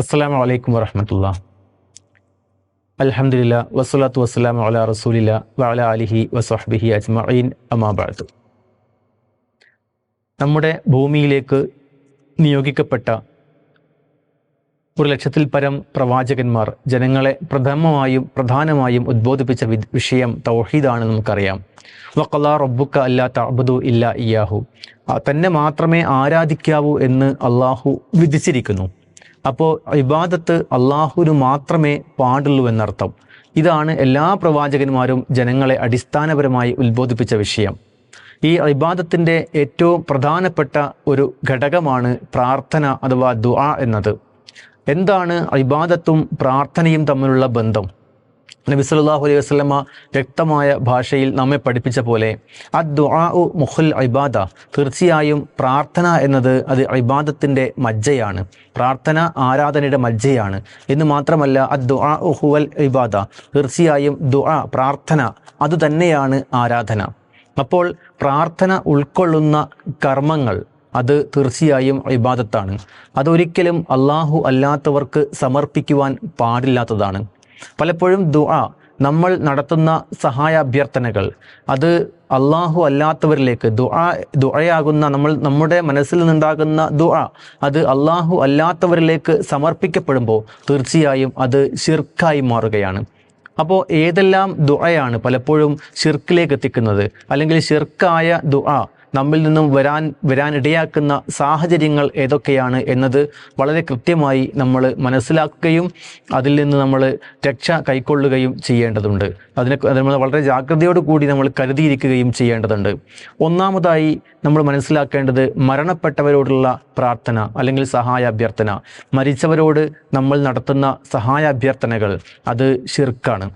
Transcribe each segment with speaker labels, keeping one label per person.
Speaker 1: അസ്സാം വലൈക്കും വറഹമത്തുള്ള. അലഹമില്ല വസ്സലാത്തു വസ്സലാം അല റസൂലില്ല വഅല അലിഹി വസ്ഹബിഹി അജ്മഈൻ അമാബാദ് നമ്മുടെ ഭൂമിയിലേക്ക് നിയോഗിക്കപ്പെട്ട ഒരു ലക്ഷത്തിൽ പരം പ്രവാചകന്മാർ ജനങ്ങളെ പ്രഥമമായും പ്രധാനമായും ഉദ്ബോധിപ്പിച്ച വിഷയം തൗഹീദാണ് നമുക്കറിയാം. വക്കല്ലാ റബ്ബുക്ക അല്ലാ തഅബുദു ഇല്ല ഇയാഹു തന്നെ മാത്രമേ ആരാധിക്കാവൂ എന്ന് അള്ളാഹു വിധിച്ചിരിക്കുന്നു. അപ്പോൾ ഇബാദത്ത് അള്ളാഹുവിന് മാത്രമേ പാടുള്ളൂ എന്നർത്ഥം. ഇതാണ് എല്ലാ പ്രവാചകന്മാരും ജനങ്ങളെ അടിസ്ഥാനപരമായി ഉത്ബോധിപ്പിച്ച വിഷയം. ഈ ഇബാദത്തിന്റെ ഏറ്റവും പ്രധാനപ്പെട്ട ഒരു ഘടകമാണ് പ്രാർത്ഥന അഥവാ ദുആ എന്നത്. എന്താണ് ഇബാദത്തും പ്രാർത്ഥനയും തമ്മിലുള്ള ബന്ധം? നബി സല്ലല്ലാഹു അലൈഹി വസല്ലമ വ്യക്തമായ ഭാഷയിൽ നമ്മെ പഠിപ്പിച്ച പോലെ അദ്ദുആഉ മുഖുൽ ഇബാദ. തീർച്ചയായും പ്രാർത്ഥന എന്നത് അത് ഇബാദത്തിന്റെ മജ്ജയാണ്. പ്രാർത്ഥന ആരാധനയുടെ മജ്ജയാണ്. എന്ന് മാത്രമല്ല അദ്ദുആഉ ഹുവൽ ഇബാദ. തീർച്ചയായും ദുആ പ്രാർത്ഥന അത് തന്നെയാണ് ആരാധന. അപ്പോൾ പ്രാർത്ഥന ഉൾക്കൊള്ളുന്ന കർമ്മങ്ങൾ അത് തീർച്ചയായും ഇബാദത്താണ്. അതൊരിക്കലും അള്ളാഹു അല്ലാത്തവർക്ക് സമർപ്പിക്കുവാൻ പാടില്ലാത്തതാണ്. പലപ്പോഴും ദുആ നമ്മൾ നടത്തുന്ന സഹായാഭ്യർത്ഥനകൾ അത് അള്ളാഹു അല്ലാത്തവരിലേക്ക് ദുആ ദുആയാകുന്ന നമ്മൾ നമ്മുടെ മനസ്സിൽ നിന്നുണ്ടാകുന്ന ദുആ അത് അള്ളാഹു അല്ലാത്തവരിലേക്ക് സമർപ്പിക്കപ്പെടുമ്പോൾ തീർച്ചയായും അത് ശിർക്കായി മാറുകയാണ്. അപ്പോൾ ഏതെല്ലാം ദുആയാണ് പലപ്പോഴും ഷിർക്കിലേക്ക് എത്തിക്കുന്നത്? അല്ലെങ്കിൽ ഷിർക്കായ ദുആ നമ്മിൽ നിന്നും വരാൻ വരാനിടയാക്കുന്ന സാഹചര്യങ്ങൾ ഏതൊക്കെയാണ് എന്നത് വളരെ കൃത്യമായി നമ്മൾ മനസ്സിലാക്കുകയും അതിൽ നിന്ന് നമ്മൾ രക്ഷ കൈക്കൊള്ളുകയും ചെയ്യേണ്ടതുണ്ട്. അതിനെ അത് നമ്മൾ വളരെ ജാഗ്രതയോട് കൂടി നമ്മൾ കരുതിയിരിക്കുകയും ചെയ്യേണ്ടതുണ്ട്. ഒന്നാമതായി നമ്മൾ മനസ്സിലാക്കേണ്ടത് മരണപ്പെട്ടവരോടുള്ള പ്രാർത്ഥന അല്ലെങ്കിൽ സഹായ അഭ്യർത്ഥന മരിച്ചവരോട് നമ്മൾ നടത്തുന്ന സഹായ അഭ്യർത്ഥനകൾ അത് ഷിർക്കാണ്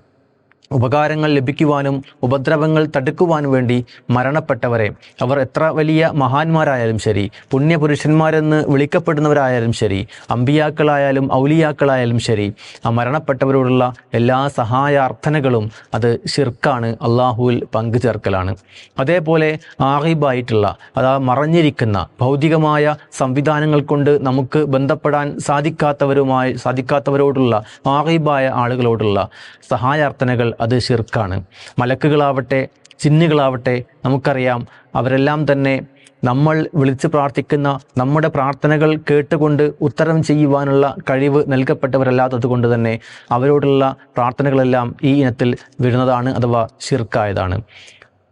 Speaker 1: ഉപകാരങ്ങൾ ലഭിക്കുവാനും ഉപദ്രവങ്ങൾ തടുക്കുവാനും വേണ്ടി മരണപ്പെട്ടവരെ. അവർ എത്ര വലിയ മഹാന്മാരായാലും ശരി പുണ്യപുരുഷന്മാരെന്ന് വിളിക്കപ്പെടുന്നവരായാലും ശരി അമ്പിയാക്കളായാലും ഔലിയാക്കളായാലും ശരി ആ മരണപ്പെട്ടവരോടുള്ള എല്ലാ സഹായാർത്ഥനകളും അത് ഷിർക്കാണ് അള്ളാഹുവിൽ പങ്കുചേർക്കലാണ്. അതേപോലെ ആഹിബായിട്ടുള്ള അതാ മറഞ്ഞിരിക്കുന്ന ഭൗതികമായ സംവിധാനങ്ങൾ കൊണ്ട് നമുക്ക് ബന്ധപ്പെടാൻ സാധിക്കാത്തവരുമായി സാധിക്കാത്തവരോടുള്ള ആഹിബായ ആളുകളോടുള്ള സഹായാർത്ഥനകൾ അത് ഷിർക്കാണ് മലക്കുകളാവട്ടെ ചിന്നുകളാവട്ടെ നമുക്കറിയാം അവരെല്ലാം തന്നെ നമ്മൾ വിളിച്ച് പ്രാർത്ഥിക്കുന്ന നമ്മുടെ പ്രാർത്ഥനകൾ കേട്ടുകൊണ്ട് ഉത്തരം ചെയ്യുവാനുള്ള കഴിവ് നൽകപ്പെട്ടവരല്ലാത്തത് കൊണ്ട് തന്നെ അവരോടുള്ള പ്രാർത്ഥനകളെല്ലാം ഈ ഇനത്തിൽ വരുന്നതാണ് അഥവാ ശിർക്കായതാണ്.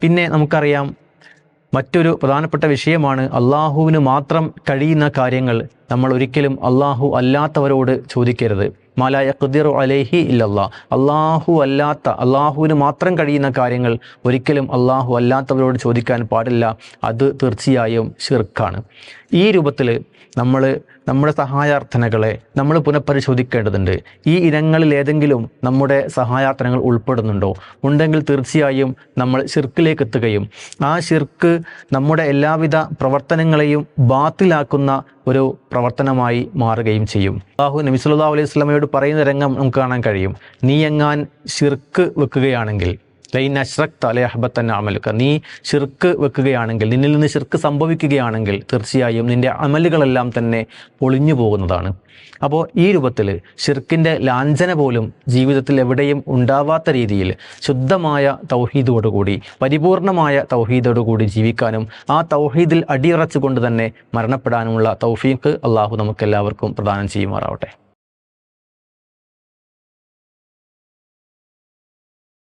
Speaker 1: പിന്നെ നമുക്കറിയാം മറ്റൊരു പ്രധാനപ്പെട്ട വിഷയമാണ് അള്ളാഹുവിന് മാത്രം കഴിയുന്ന കാര്യങ്ങൾ നമ്മൾ ഒരിക്കലും അള്ളാഹു അല്ലാത്തവരോട് ചോദിക്കരുത്. മാലായ യഖ്ദിറു അലൈഹി ഇല്ലല്ലാ. അള്ളാഹു അല്ലാത്ത അള്ളാഹുവിന് മാത്രം കഴിയുന്ന കാര്യങ്ങൾ ഒരിക്കലും അള്ളാഹു അല്ലാത്തവരോട് ചോദിക്കാൻ പാടില്ല. അത് തീർച്ചയായും ഷിർക്കാണ് ഈ രൂപത്തിൽ നമ്മൾ നമ്മുടെ സഹായാർത്ഥനകളെ നമ്മൾ പുനഃപരിശോധിക്കേണ്ടതുണ്ട്. ഈ ഇനങ്ങളിൽ ഏതെങ്കിലും നമ്മുടെ സഹായാർത്ഥനകൾ ഉൾപ്പെടുന്നുണ്ടോ? ഉണ്ടെങ്കിൽ തീർച്ചയായും നമ്മൾ ഷിർക്കിലേക്ക് എത്തുകയും ആ ഷിർക്ക് നമ്മുടെ എല്ലാവിധ പ്രവർത്തനങ്ങളെയും ബാത്തിലാക്കുന്ന ഒരു പ്രവർത്തനമായി മാറുകയും ചെയ്യും. അള്ളാഹു നബി സല്ലല്ലാഹു അലൈഹി സ്വലമയോട് പറയുന്ന രംഗം നമുക്ക് കാണാൻ കഴിയും. നീ എങ്ങാൻ ശിർക്ക് വെക്കുകയാണെങ്കിൽ ലൈൻ അല്ലെ അഹബത്തന്നെ അമലുക്ക നീ ഷിർക്ക് വെക്കുകയാണെങ്കിൽ നിന്നിൽ നിന്ന് ഷിർക്ക് സംഭവിക്കുകയാണെങ്കിൽ തീർച്ചയായും നിന്റെ അമലുകളെല്ലാം തന്നെ പൊളിഞ്ഞു പോകുന്നതാണ്. അപ്പോൾ ഈ രൂപത്തിൽ ഷിർക്കിന്റെ ലാഞ്ചന പോലും ജീവിതത്തിൽ എവിടെയും ഉണ്ടാവാത്ത രീതിയിൽ ശുദ്ധമായ തൗഹീദോടുകൂടി പരിപൂർണമായ തൗഹീദോടുകൂടി ജീവിക്കാനും ആ തൗഹീദിൽ അടിയറച്ചുകൊണ്ട് തന്നെ മരണപ്പെടാനുമുള്ള തൗഫീഖ് അള്ളാഹു നമുക്കെല്ലാവർക്കും പ്രദാനം ചെയ്യുമാറാവട്ടെ.